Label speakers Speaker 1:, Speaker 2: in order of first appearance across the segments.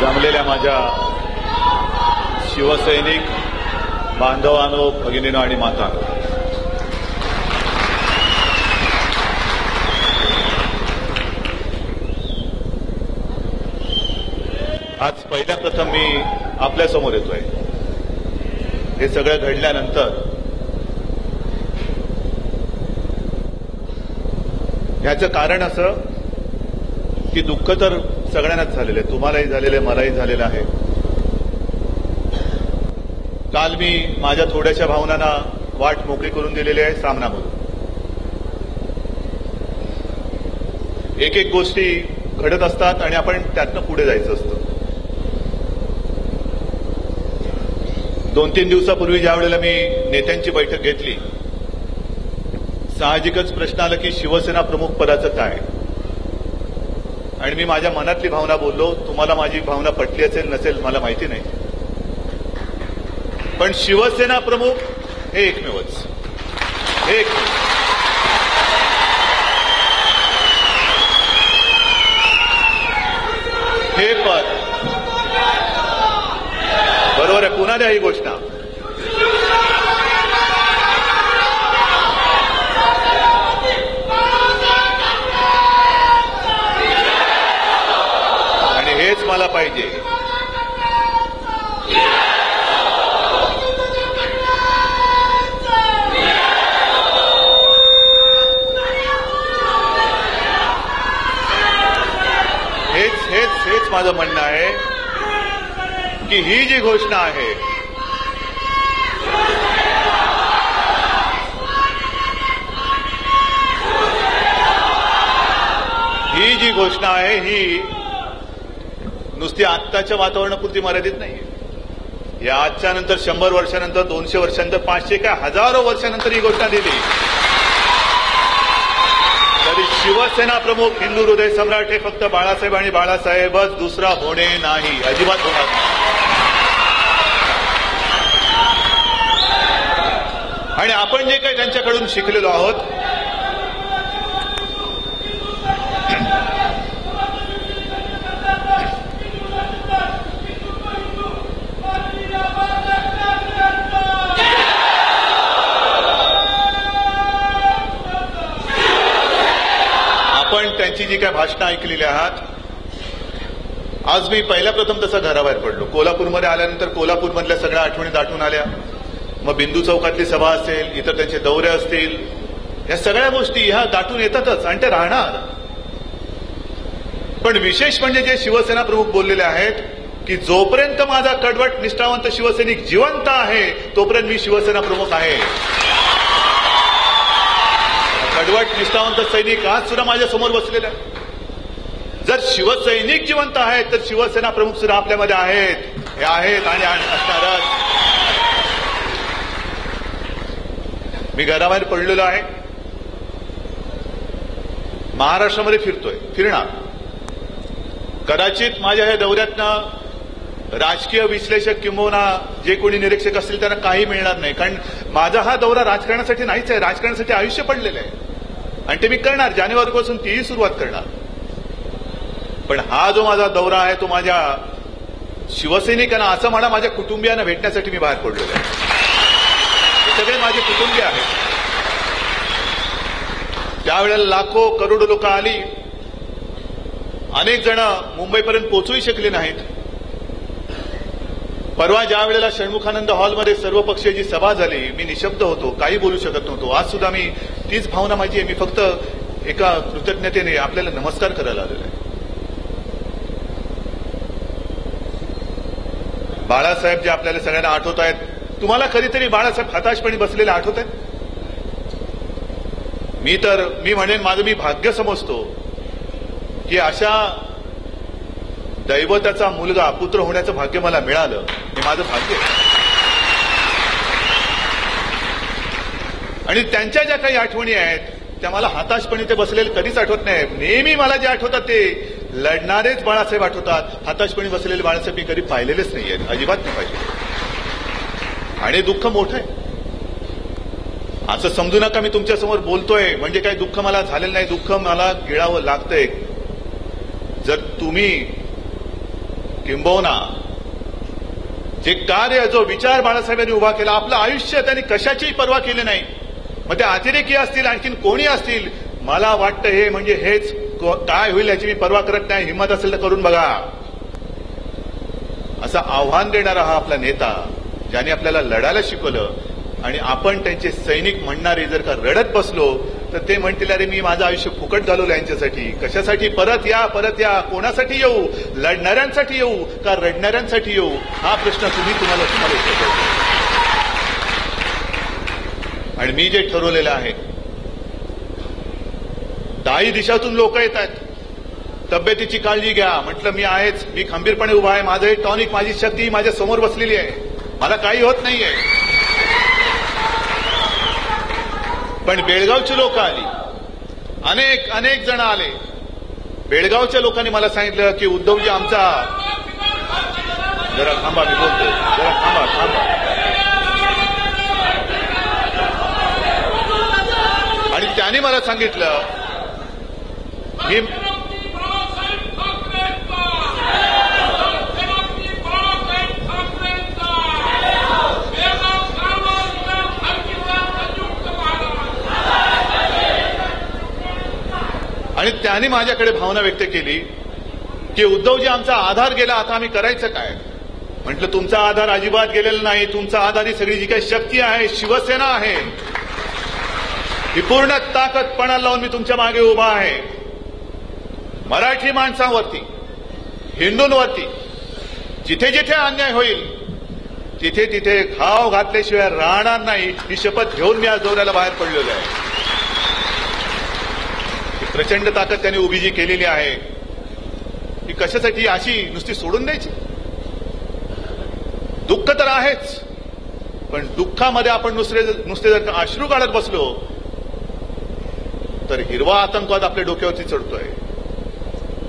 Speaker 1: जमलेल्या माझ्या शिवसैनिक बांधवानो भगिनीनो आणि माता. आज पहिल्या प्रथम मी आपल्यासमोर येतोय. हे सगळं घडल्यानंतर ह्याचं कारण असं की दुःख तर सगळ्यांनाच झालेले तुम्हालाही झालेले मलाही झालेलं आहे. काल मी माझ्या थोड्याशा भावनांना वाट मोकळी करून दिलेली आहे सामनामधून एक एक गोष्टी घडत असतात आणि आपण त्यातनं पुढे जायचं असतं. दोन तीन दिवसापूर्वी ज्या वेळेला मी नेत्यांची बैठक घेतली साहजिकच प्रश्न आला की शिवसेना प्रमुख पदाचं काय? आणि मी माझ्या मनातली भावना बोललो तुम्हाला माझी भावना पटली असेल नसेल मला माहिती नाही. पण शिवसेना प्रमुख हे एकमेवच. हे एकमेव. हे पद. बरोबर आहे पुन्हा द्या ही घोषणा. हेच मला पाहिजे. हेच हेच ही जी घोषणा आहे ही जी घोषणा आहे ही नुसती आत्ताच्या वातावरणापुरती मर्यादित नाहीये. या आजच्या नंतर शंभर वर्षानंतर दोनशे वर्षानंतर पाचशे काय हजारो वर्षानंतर ही घोषणा दिली. तरी शिवसेना प्रमुख हिंदू हृदय सम्राट हे फक्त बाळासाहेब आणि बाळासाहेबच दुसरा होणे नाही अजिबात होणार नाही. आणि आपण जे काही त्यांच्याकडून शिकलेलो आहोत त्यांची जी काय भाषणं ऐकलेली आहात आज मी पहिल्या प्रथम तसा घराबाहेर पडलो. कोल्हापूरमध्ये आल्यानंतर कोल्हापूरमधल्या सगळ्या आठवणी दाटून आल्या. मग बिंदू चौकातली सभा असेल इतर त्यांचे दौरे असतील या सगळ्या गोष्टी ह्या दाटून येतातच आणि ते राहणार. पण विशेष म्हणजे जे शिवसेना प्रमुख बोललेले आहेत की जोपर्यंत माझा कडवट निष्ठावंत शिवसैनिक जिवंत आहे तोपर्यंत मी शिवसेना प्रमुख आहे. कडवट निष्ठावंत सैनिक आज सुद्धा माझ्यासमोर बसलेले आहे जर शिवसैनिक जिवंत आहेत तर शिवसेना प्रमुख सुद्धा आपल्यामध्ये आहेत. हे आहेत आणि असणारच. मी घराबाहेर पडलेलो आहे. महाराष्ट्रामध्ये फिरतोय फिरणार. कदाचित माझ्या या दौऱ्यातनं राजकीय विश्लेषक किंबहुना जे कोणी निरीक्षक असतील त्यांना काही मिळणार नाही. कारण माझा हा दौरा राजकारणासाठी नाहीच आहे. राजकारणासाठी आयुष्य पडलेलं आहे. आणि ते मी करणार. जानेवारीपासून तीही सुरुवात करणार. पण हा जो माझा दौरा आहे तो माझ्या शिवसैनिकांना असं म्हणा माझ्या कुटुंबियांना भेटण्यासाठी मी बाहेर पडलेलो आहे. हे सगळे माझे कुटुंबीय आहेत. त्यावेळेला लाखो करोडो लोक आली. अनेक जण मुंबईपर्यंत पोहोचूही शकले नाहीत. परवा ज्या वेळेला षण्मुखानंद हॉलमध्ये सर्वपक्षीय जी सभा झाली मी निशब्द होतो काही बोलू शकत नव्हतो. आज सुद्धा मी तीच भावना माझी आहे मी फक्त एका कृतज्ञतेने आपल्याला नमस्कार करायला आलेलो आहे. बाळासाहेब जे आपल्याला सगळ्यांना आठवत आहेत तुम्हाला कधीतरी बाळासाहेब हताशपणे बसलेले आठवत आहेत? मी तर मी म्हणेन माझं मी भाग्य समजतो की अशा दैवताचा मुलगा पुत्र होण्याचं भाग्य मला मिळालं. हे माझं भाग्य आणि त्यांच्या ज्या काही आठवणी आहेत त्या मला हाताशपणे ते बसलेले कधीच आठवत नाही. नेहमी मला जे आठवतात ते लढणारेच बाळासाहेब आठवतात. हताशपणे बसलेले बाळासाहेब मी कधी पाहिलेलेच नाही आहेत. अजिबात नाही पाहिजे आणि दुःख मोठं आहे. असं समजू नका मी तुमच्यासमोर बोलतोय. म्हणजे काही दुःख मला झालेलं नाही. दुःख मला गिळावं लागतंय. जर तुम्ही किंबहुना. जे कार्य जो विचार बाळासाहेबांनी उभा केला आपलं आयुष्य त्यांनी कशाचीही पर्वा केली नाही. मग ते अतिरेकी असतील आणखीन कोणी असतील? मला वाटतं हे म्हणजे हेच काय होईल याची मी पर्वा करत नाही. हिंमत असेल तर करून बघा. असं आव्हान देणारा हा आपला नेता ज्याने आपल्याला लढायला शिकवलं आणि आपण त्यांचे सैनिक म्हणणारे जर का रडत बसलो तर ते म्हणतील अरे मी माझं आयुष्य फुकट घालवलं यांच्यासाठी. कशासाठी? परत या परत या. कोणासाठी येऊ? लढणाऱ्यांसाठी येऊ का रडणाऱ्यांसाठी येऊ? हा प्रश्न तुम्ही तुम्हाला तुम्हाला उत्तर आणि मी जे ठरवलेलं आहे दाही दिशातून लोक येत आहेत तब्येतीची काळजी घ्या. म्हटलं मी आहेच. मी खंबीरपणे उभा आहे. माझं हे टॉनिक माझी शक्ती माझ्यासमोर बसलेली आहे. मला काही होत नाहीये. पण बेळगावची लोक आली. अनेक अनेक जण आले. बेळगावच्या लोकांनी मला सांगितलं की उद्धवजी आमचा जरा थांबा मी बोलतो. जरा थांबा थांबा. आणि त्याने मला सांगितलं मी आणि त्यांनी माझ्याकडे भावना व्यक्त केली की उद्धवजी आमचा आधार गेला आता आम्ही करायचं काय? म्हटलं तुमचा आधार अजिबात गेलेला नाही. तुमचा आधार ही सगळी जी काही शक्ती आहे शिवसेना आहे. ही पूर्ण ताकदपणा लावून मी तुमच्या मागे उभा आहे. मराठी माणसांवरती हिंदूंवरती जिथे जिथे अन्याय होईल तिथे तिथे घाव घातल्याशिवाय राहणार नाही ही शपथ घेऊन मी आज दौऱ्याला बाहेर पडलेलो आहे. प्रचंड ताकद त्याने उभी जी केलेली आहे. ही कशासाठी अशी नुसती सोडून द्यायची? दुःख तर आहेच. पण दुःखामध्ये आपण नुसते नुसते जर अश्रू काढत बसलो तर हिरवा आतंकवाद आपल्या डोक्यावरती चढतोय.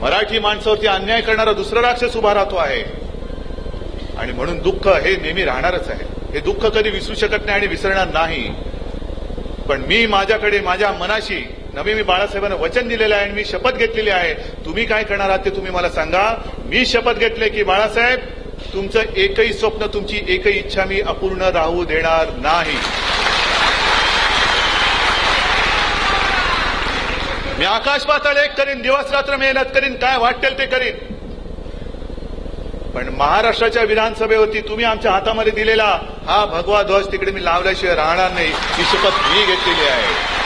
Speaker 1: मराठी माणसावरती अन्याय करणारा दुसरा राक्षस उभा राहतो आहे. आणि म्हणून दुःख हे नेहमी राहणारच आहे. हे दुःख कधी विसरू शकत नाही आणि विसरणार नाही. पण मी माझ्याकडे माझ्या मनाशी नवी मी बाळासाहेबांना वचन दिलेलं आहे आणि मी शपथ घेतलेली आहे. तुम्ही काय करणार आहात ते तुम्ही मला सांगा. मी शपथ घेतले की बाळासाहेब तुमचं एकही स्वप्न तुमची एकही इच्छा मी अपूर्ण राहू देणार नाही. मी आकाश पाताळ एक करीन दिवस रात्र मेहनत करीन काय वाटेल ते करीन. पण महाराष्ट्राच्या विधानसभेवरती तुम्ही आमच्या हातामध्ये दिलेला हा भगवा ध्वज तिकडे मी लावल्याशिवाय राहणार नाही. ही शपथ मी घेतलेली आहे.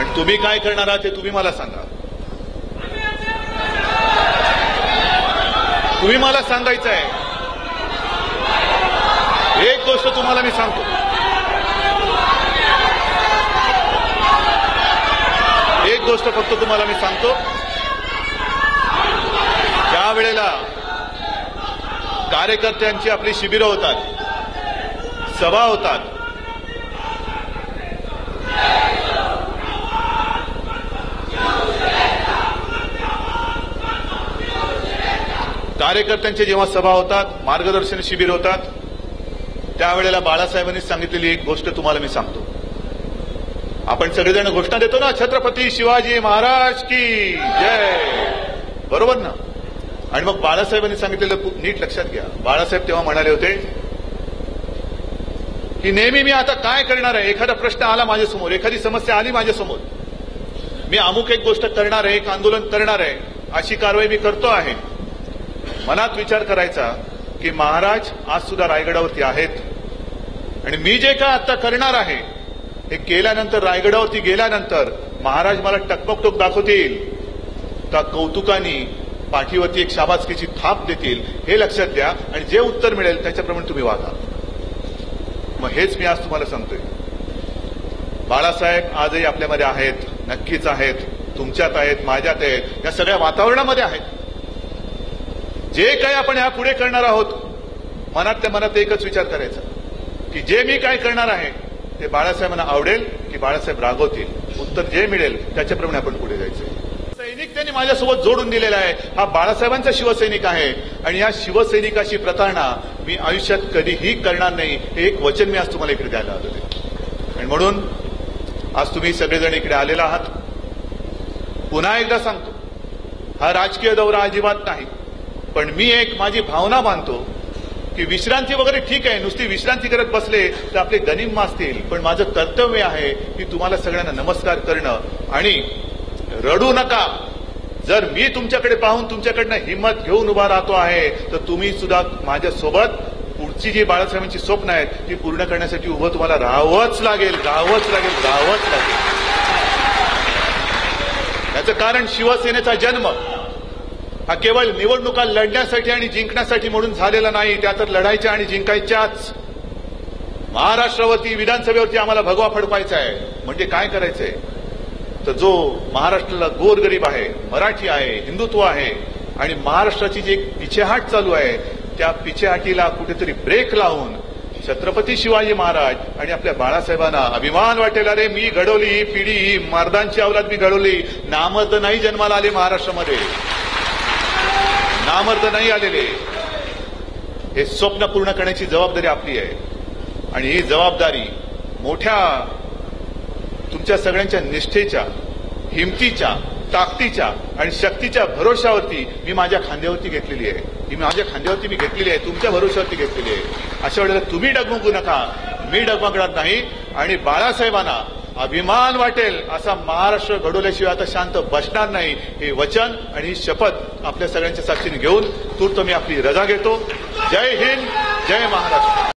Speaker 1: आणि तुम्ही काय करणार आहात ते तुम्ही मला सांगा. तुम्ही मला सांगायचं आहे. एक गोष्ट तुम्हाला मी सांगतो. एक गोष्ट फक्त तुम्हाला मी सांगतो. ज्या वेळेला कार्यकर्त्यांची आपली शिबिरं होतात सभा होतात कार्यकर्त्यांच्या जेव्हा सभा होतात मार्गदर्शन शिबिर होतात त्यावेळेला बाळासाहेबांनी सांगितलेली एक गोष्ट तुम्हाला मी सांगतो. आपण सगळेजण घोषणा देतो ना छत्रपती शिवाजी महाराज की जय. बरोबर ना? आणि मग बाळासाहेबांनी सांगितलेलं खूप नीट लक्षात घ्या. बाळासाहेब तेव्हा म्हणाले होते की नेहमी मी आता काय करणार आहे? एखादा प्रश्न आला माझ्यासमोर एखादी समस्या आली माझ्यासमोर. मी अमुक एक गोष्ट करणार आहे एक आंदोलन करणार आहे अशी कारवाई मी करतो आहे. मनात विचार करायचा की महाराज आज सुद्धा रायगडावरती आहेत. आणि मी जे काय आता करणार आहे हे केल्यानंतर रायगडावरती गेल्यानंतर महाराज मला टकमकटोक दाखवतील. का कौतुकानी पाठीवरती एक शाबासकीची थाप देतील. हे लक्षात द्या आणि जे उत्तर मिळेल त्याच्याप्रमाणे तुम्ही वागा. मग हेच मी आज तुम्हाला सांगतोय. बाळासाहेब आजही आपल्यामध्ये आहेत नक्कीच आहेत तुमच्यात आहेत माझ्यात आहेत या सगळ्या वातावरणामध्ये आहेत. जे काही आपण या पुढे करणार आहोत मनातल्या मनात एकच विचार करायचा की जे मी काय करणार आहे ते बाळासाहेबांना आवडेल की बाळासाहेब रागवतील. उत्तर जे मिळेल त्याच्याप्रमाणे आपण पुढे जायचं. सैनिक त्यांनी माझ्यासोबत जोडून दिलेला आहे. हा बाळासाहेबांचा शिवसैनिक आहे. आणि या शिवसैनिकाची प्रतारणा मी आयुष्यात कधीही करणार नाही हे एक वचन मी आज तुम्हाला इकडे द्यायला आलो आणि म्हणून आज तुम्ही सगळेजण इकडे आलेला आहात. पुन्हा एकदा सांगतो हा राजकीय दौरा अजिबात नाही. पण मी एक माझी भावना मानतो की विश्रांती वगैरे ठीक आहे नुसती विश्रांती करत बसले तर आपले गनिम मासतील. पण माझं कर्तव्य आहे की तुम्हाला सगळ्यांना नमस्कार करणं. आणि रडू नका. जर मी तुमच्याकडे पाहून तुमच्याकडनं हिंमत घेऊन उभा राहतो आहे तर तुम्ही सुद्धा माझ्यासोबत पुढची जी बाळासाहेबांची स्वप्न आहेत ती पूर्ण करण्यासाठी उभं तुम्हाला राहावंच लागेल राहावंच लागेल राहावंच लागेल. याचं कारण शिवसेनेचा जन्म. हा केवळ निवडणुका लढण्यासाठी आणि जिंकण्यासाठी म्हणून झालेला नाही त्या तर लढायच्या आणि जिंकायच्याच. महाराष्ट्रावरती विधानसभेवरती आम्हाला भगवा फडपायचा आहे. म्हणजे काय करायचंय? तर जो महाराष्ट्राला गोरगरीब आहे मराठी आहे हिंदुत्व आहे आणि महाराष्ट्राची जी एक पिछेहाट चालू आहे त्या पिछेहाटीला कुठेतरी ब्रेक लावून छत्रपती शिवाजी महाराज आणि आपल्या बाळासाहेबांना अभिमान वाटेल. अरे मी घडवली ही पिढी ही मर्दांची अवलाद मी घडवली. नामत नाही जन्माला आले महाराष्ट्रामध्ये. नामर्द नाही आलेले. हे स्वप्न पूर्ण करण्याची जबाबदारी आपली आहे. आणि ही जबाबदारी मोठ्या तुमच्या सगळ्यांच्या निष्ठेच्या हिमतीच्या ताकदीच्या आणि शक्तीच्या भरोशावरती मी माझ्या खांद्यावरती घेतलेली आहे. ही माझ्या खांद्यावरती मी घेतलेली आहे. तुमच्या भरोशावरती घेतलेली आहे. अशा वेळेला तुम्ही डगमगू नका. मी डगमगणार नाही आणि बाळासाहेबांना अभिमान वाटेल असा महाराष्ट्र घडवल्याशिवाय आता शांत बसणार नाही. हे वचन आणि ही शपथ आपल्या सगळ्यांच्या साक्षीने घेऊन तूर्त मी आपली रजा घेतो. जय हिंद जय महाराष्ट्र.